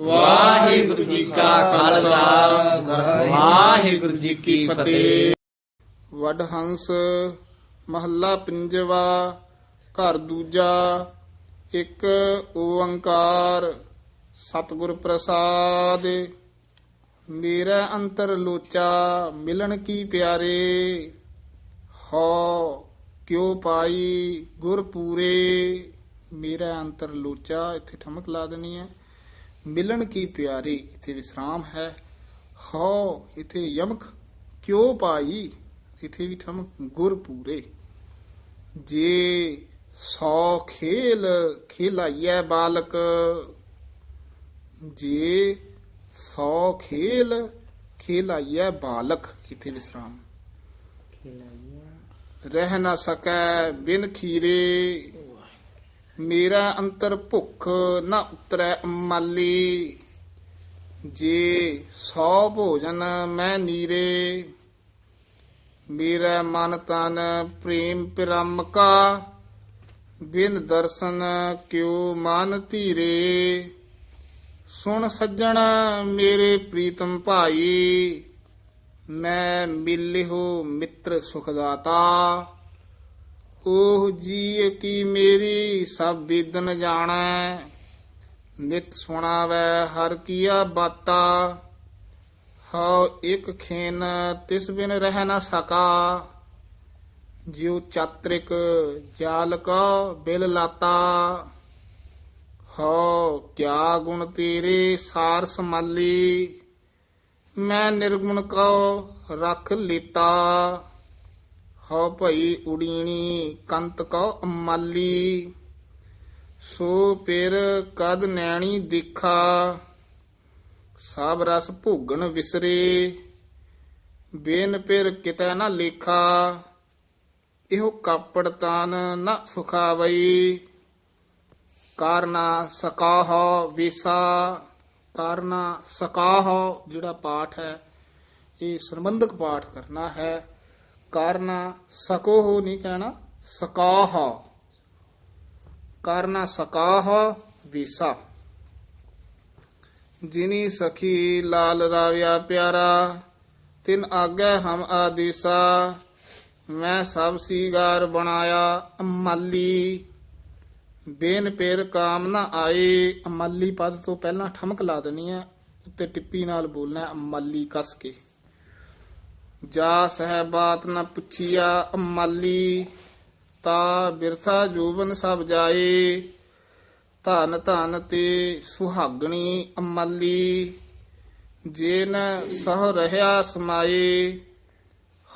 ਵਾਹਿਗੁਰੂ ਜੀ ਕਾ ਖਾਲਸਾ। ਵਾਹਿਗੁਰੂ ਜੀ ਕੀ ਫਤਿਹ। ਵਡ ਹੰਸ, ਮਹੱਲਾ ਪੰਜਵਾ, ਘਰ ਦੂਜਾ, ਇੱਕ ਓੰਕਾਰ। ਸਤਿਗੁਰ ਪ੍ਰਸਾਦ, ਮੇਰਾ ਅੰਤਰ ਲੋਚਾ, ਮਿਲਣ ਕੀ ਪਿਆਰੇ? ਹੋ ਕਿਉ ਪਾਈ ਗੁਰ ਪੂਰੇ? ਮੇਰਾ ਅੰਤਰ ਲੋਚਾ, ਇੱਥੇ ਠਮਕ ਲਾ ਦੇਣੀ ਹੈ। ਮਿਲਣ ਕੀ ਪਿਆਰੀ? ਇੱਥੇ ਵਿਸਰਾਮ ਹੈ। ਹੋ ਇੱਥੇ ਯਮਕ ਕਿਉ ਪਾਈ? ਇੱਥੇ ਵੀ ਠਮਕ ਗੁਰ ਪੂਰੇ। ਜੇ ਸੌ ਖੇਲ ਖੇਲਾਈਐ ਬਾਲਕ ਜੇ ਸੌ ਖੇਲ ਖੇਲਾਈਐ ਬਾਲਕ ਇੱਥੇ ਵਿਸਰਾਮ। ਰਹਿ ਨਾ ਸਕੈ ਬਿਨ ਖੀਰੇ ਮੇਰਾ ਅੰਤਰ ਭੁੱਖ ਨਾ ਉਤਰੈ ਮਾਲੀ ਜੇ ਸੌ ਭੋਜਨ ਮੈਂ ਨੀਰੇ, ਮੇਰਾ ਮਨ ਤਨ ਪ੍ਰੇਮ ਪਿਰਮਕਾ। ਬਿਨ ਦਰਸ਼ਨ ਕਿਉ ਮਨ ਧੀਰੇ। ਸੁਣ ਸੱਜਣ ਮੇਰੇ ਪ੍ਰੀਤਮ ਭਾਈ, ਮੈਂ ਮਿਲਿਓ ਮਿੱਤਰ ਸੁਖਦਾਤਾ। ਉਹ ਜੀ ਕੀ ਮੇਰੀ, ਸਭ ਵਿਦਨ ਜਾਣੈ। ਨਿਤ ਸੁਣਾਵੈ ਹਰ ਕੀਆ ਬਾਤਾ। ਹਉ ਇੱਕ ਖੇਨ, ਤਿਸ ਬਿਨ ਰਹਿ ਨਾ ਸਕਾ। ਜਿਉ ਚਾਤ੍ਰਿਕ ਜਾਲ ਕੋ ਬਿਲ ਲਾਤਾ। ਹਉ ਕਿਆ ਗੁਣ ਤੇਰੇ ਸਾਰ ਸਮਾਲੀ ਮੈਂ ਨਿਰਗੁਣ ਕੋ ਰਖ ਲੀਤਾ। ਹਉ ਭਈ ਉਡੀਣੀ, ਕੰਤ ਕੋ ਅਮਾਲੀ। ਸੋ ਪਿਰ ਕਦ ਨੈਣੀ ਦਿਖਾ, ਸਭ ਰਸ ਭੋਗਣ ਵਿਸਰੇ। ਬੇਨ ਪਿਰ ਕਿਤੈ ਨਾ ਲੇਖਾ, ਇਹੋ ਕਾਪੜ ਤਾਨ ਨਾ ਸੁਖਾਵਈ। ਕਾਰਨਾ ਸਕਾਹ ਵਿਸਾ, ਕਾਰਨਾ ਸਕਾਹ ਜਿਹੜਾ ਪਾਠ ਹੈ, ਇਹ ਸੰਬੰਧਕ ਪਾਠ ਕਰਨਾ ਹੈ। ਕਾਰਨਾ ਸਕੋ ਹੋ ਨਹੀਂ ਕਹਿਣਾ ਸਕਾਹ। ਕਾਰਨਾ ਸਕਾਹ ਵਿਸਾ। ਜਿਨੀ ਸਖੀ ਲਾਲ ਰਾਵਿਆ ਪਿਆਰਾ ਤਿਨ ਆਗੇ ਹਮ ਆਦੇਸਾ। ਮੈਂ ਸਭ ਸੀਗਾਰ ਬਣਾਇਆ ਅਮਾਲੀ। ਬੇਨ ਪੇਰ ਕਾਮ ਨਾ ਆਏ ਅਮਾਲੀ ਪਦ ਤੋਂ ਪਹਿਲਾਂ ਠਮਕ ਲਾ ਦੇਣੀ ਹੈ ਤੇ ਟਿੱਪੀ ਨਾਲ ਬੋਲਣਾ ਹੈ, ਅਮਾਲੀ ਕਸ ਕੇ। ਜਾ ਸਹਿਬਾਤ ਨਾ ਪੁੱਛਿਆ ਅਮਾਲੀ, ਤਾ ਬਿਰਸਾ ਜੋਬਨ ਸਭ ਜਾਏ। ਧਨ ਧਨ ਤੇ ਸੁਹਾਗਣੀ ਅਮਾਲੀ ਜੇਨ ਸਹ ਰਹਾ ਸਮਾਏ,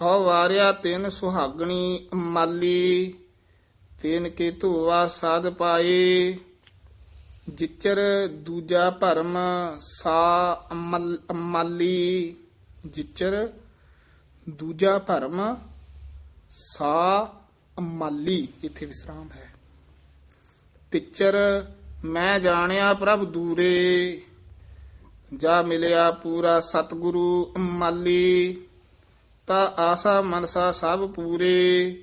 ਹਉ ਵਾਰਿਆ ਤਿਨ ਸੁਹਾਗਣੀ ਅਮਾਲੀ, ਤਿਨ ਕੇ ਧੂਆ ਸਾਧ ਪਾਏ। ਜਿਚਰ ਦੂਜਾ ਭਰਮ ਸਾ ਅਮਲ, ਅਮਾਲੀ, ਜਿਚਰ ਦੂਜਾ ਭਰਮ ਸਾ ਅਮਾਲੀ, ਇੱਥੇ ਵਿਸਰਾਮ ਹੈ। ਤਿਚਰ, ਮੈਂ ਜਾਣਿਆ ਪ੍ਰਭ ਦੂਰੇ, ਜਾ ਮਿਲਿਆ ਪੂਰਾ ਸਤਿਗੁਰੂ ਅਮਾਲੀ, ਤਾ ਆਸਾ ਮਨਸਾ ਸਭ ਪੂਰੇ,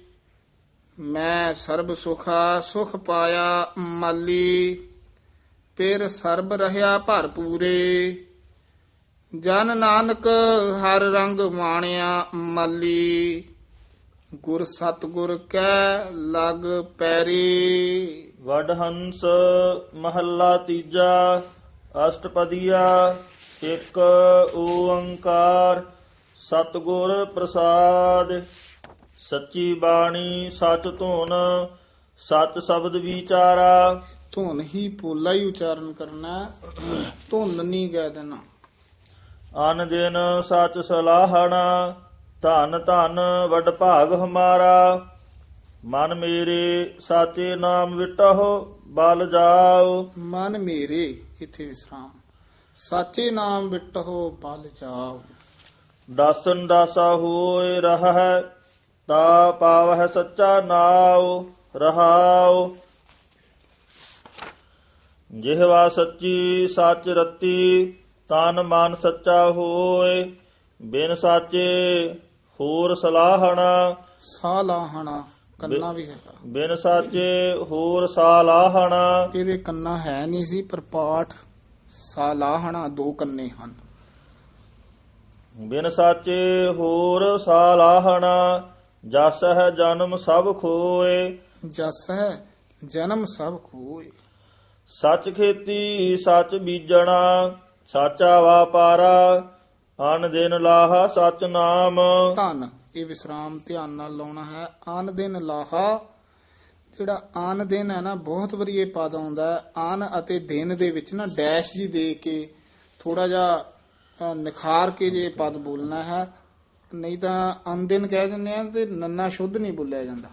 ਮੈਂ ਸਰਬ ਸੁਖਾ ਸੁਖ ਪਾਇਆ ਮਾਲੀ ਫਿਰ ਸਰਬ ਰਹਾ ਭਰਪੂਰੇ। ਜਨ ਨਾਨਕ ਹਰ ਰੰਗ ਮਾਣਿਆ ਮਾਲੀ ਗੁਰ ਸਤਗੁਰ ਕੈ ਲਗ ਪੈਰੀ। ਵਡ ਹੰਸ ਮਹੱਲਾ ਤੀਜਾ ਅਸ਼ਟਪਦੀਆ ਇੱਕ ਓੰਕਾਰ ਸਤਿਗੁਰ ਪ੍ਰਸਾਦ। ਸੱਚੀ ਬਾਣੀ ਸਚ ਧੁਨ ਸਚ ਸ਼ਬਦ ਵਿਚਾਰਾ। ਧੁਨ ਹੀ ਪੋਲਾ ਹੀ ਉਚਾਰਨ ਕਰਨਾ। ਧੁਨ ਨਹੀਂ ਕਹਿ ਦੇਣਾ। ਅਨ ਦਿਨ ਸਚ ਸਲਾਹਣਾ ਧਨ ਧਨ ਵਡ ਭਾਗ ਹਮਾਰਾ। ਮਨ ਮੇਰੇ ਸਾਚੇ ਨਾਮ ਵਿਟਹੁ ਬਲ ਜਾਓ। ਮਨ ਮੇਰੇ ਇੱਥੇ ਵਿਸਰਾਮ? ਸਾਚੇ ਨਾਮ ਬਿਟਹੁ ਬਲ ਜਾਓ। ਦਾਸਨ ਦਾਸਾ ਹੋਏ ਰਹੈ ਤਾ ਪਾਵਹਿ ਸੱਚਾ ਨਾਉ ਰਹਾਉ। ਜਿਹਵਾ ਸੱਚੀ ਸੱਚ ਰਤੀ ਤਨ ਮਨ ਸੱਚਾ ਹੋਏ ਬਿਨ ਸਾਚੇ ਹੋਰ ਸਲਾਹਣਾ। ਸਾਹ ਲਾਹਣਾ ਕੰਨਾ ਵੀ ਹੈਗਾ। ਬਿਨ ਸਾਚੇ ਹੋਰ ਸਾਲਾਹਣਾ। ਇਹਦੇ ਕੰਨਾ ਹੈ ਨਹੀਂ ਸੀ ਪਰ ਪਾਠ ਸਾਲਾਹਣਾ ਦੋ ਕੰਨੇ ਹਨ। ਬਿਨ ਸਾਚੇ ਹੋਰ ਸਾਲਾਹਣਾ ਜਸ ਹੈ ਜਨਮ ਸਭ ਖੋਏ। ਜਸ ਹੈ ਜਨਮ ਸਭ ਖੋਏ। ਸੱਚ ਖੇਤੀ ਸੱਚ ਬੀਜਣਾ ਸਾਚਾ ਵਾਪਾਰਾ, ਅਨ ਦਿਨ ਲਾਹਾ ਸਚ ਨਾਮ ਧਨ, ਇਹ ਵਿਸਰਾਮ ਧਿਆਨ ਨਾਲ ਲਾਉਣਾ ਹੈ। ਆਨ ਦਿਨ ਲਾਹਾ, ਜਿਹੜਾ ਆਨ ਦਿਨ ਹੈ ਨਾ, ਬਹੁਤ ਵਾਰੀ ਇਹ ਪਦ ਆਉਂਦਾ ਆਨ ਅਤੇ ਦਿਨ ਦੇ ਵਿੱਚ ਨਾ ਡੈਸ਼ ਜੀ ਦੇ ਕੇ ਥੋੜਾ ਜਿਹਾ ਨਿਖਾਰ ਕੇ ਜੇ ਪਦ ਬੋਲਣਾ ਹੈ, ਨਹੀਂ ਤਾਂ ਆਨ ਦਿਨ ਕਹਿ ਦਿੰਦੇ ਆ ਤੇ ਨੰਨਾ ਸ਼ੁੱਧ ਨਹੀਂ ਬੋਲਿਆ ਜਾਂਦਾ।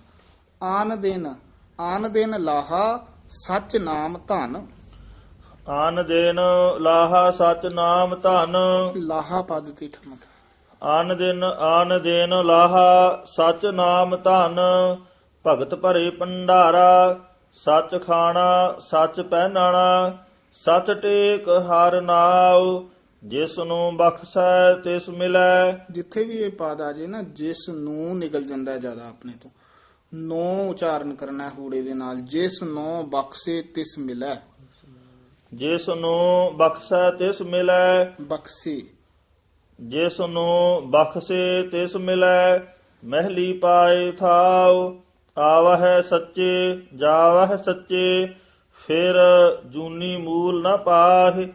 ਆਨ ਦਿਨ ਆਨ ਦਿਨ ਲਾਹਾ ਸੱਚ ਨਾਮ ਧਨ। ਅਨ ਦਿਨ ਲਾਹਾ ਸਚ ਨਾਮ ਧਨ। ਲਾਹਾ ਪਦ ਤੇ ਠਮਕ ਅਨ ਦਿਨ ਅਨ ਦਿਨ ਲਾਹਾ ਸਚ ਨਾਮ ਧਨ। ਭਗਤ ਭਰੇ ਭੰਡਾਰਾ ਸਚ ਖਾਣਾ ਸਚ ਪਹਿਨਾਣਾ ਸਚ ਟੇਕ ਹਰ ਨਾਉ। ਜਿਸ ਨੂੰ ਬਖਸ਼ੈ ਤਿਸ ਮਿਲੈ। ਜਿੱਥੇ ਵੀ ਇਹ ਪਦ ਆ ਜੇ ਨਾ ਜਿਸ ਨੂੰ ਨਿਕਲ ਜਾਂਦਾ ਜ਼ਿਆਦਾ ਆਪਣੇ ਤੋਂ। ਨੋ ਉਚਾਰਨ ਕਰਨਾ ਹੈ ਹੂੜੇ ਦੇ ਨਾਲ। ਜਿਸ ਨੂੰ ਬਖਸ਼ੇ ਤਿਸ ਮਿਲੈ। ਜਿਸ ਨੂੰ ਬਖਸ਼ੈ ਤਿਸ ਮਿਲੈ। ਬਖਸ਼ੇ। ਜਿਸ ਨੂੰ ਬਖਸ਼ੇ ਤਿਸ ਮਿਲੈ ਮਹਿਲੀ ਪਾਏ ਥਾਉ ਆਵਹਿ ਸੱਚੇ ਜਾਵਹਿ ਸੱਚੇ ਫਿਰ ਜੂਨੀ ਮੂਲ ਨ ਪਾਹਿ।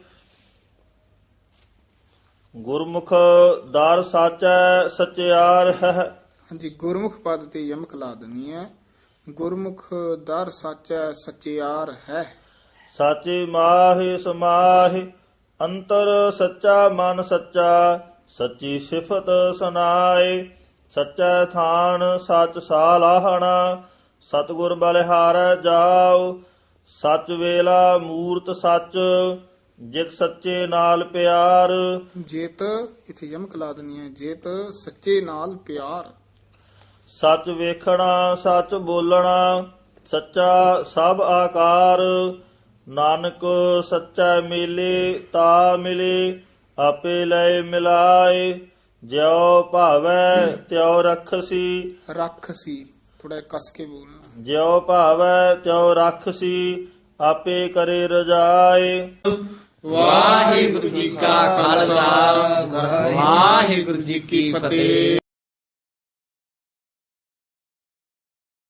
ਗੁਰਮੁਖ ਦਰ ਸਾਚੈ ਸਚਿਆਰ ਹੈ ਹਾਂਜੀ ਗੁਰਮੁਖ ਪਦ ਤੇ ਯਮਕ ਲਾ ਦੇਣੀ ਹੈ ਗੁਰਮੁਖ ਦਰ ਸੱਚੈ ਸਚਿਆਰ ਹੈ ਸਾਚੇ ਮਾਹਿ ਸਮਾਹਿ ਅੰਤਰ ਸੱਚਾ ਮਨ ਸੱਚਾ ਸੱਚੀ ਸਿਫਤ ਸੁਨਾਏ ਸੱਚਾ ਥਾਨ ਸੱਚ ਸਾਲਾਹਣਾ ਸਤਿਗੁਰ ਬਲਿਹਾਰੈ ਜਾਉ ਸੱਚ ਵੇਲਾ ਮੂਰਤ ਸੱਚ ਜਿਤ ਸੱਚੇ ਨਾਲ ਪਿਆਰ। ਜੇਤ ਇਥੇ ਯਮਕ ਲਾ ਦੇਣੀ ਹੈ ਜੇਤ ਸੱਚੇ ਨਾਲ ਪਿਆਰ। ਸੱਚ ਵੇਖਣਾ ਸੱਚ ਬੋਲਣਾ ਸੱਚਾ ਸਭ ਆਕਾਰ ਨਾਨਕ ਸੱਚਾ ਮਿਲੇ ਤਾ ਮਿਲੇ ਆਪੇ ਲੈ ਮਿਲਾਏ। ਜਿਉ ਭਾਵੈ ਤਿਉ ਰਖਸੀ। ਰੱਖ ਸੀ ਥੋੜਾ ਕਸ ਕੇ ਬੋਲਣਾ ਜਿਉ ਭਾਵੈ ਤਿਉ ਰਖਸੀ ਆਪੇ ਕਰੇ ਰਜਾਏ। ਵਾਹਿਗੁਰੂ ਜੀ ਕਾ ਖਾਲਸਾ ਵਾਹਿਗੁਰੂ ਜੀ ਕੀ ਫਤਿਹ।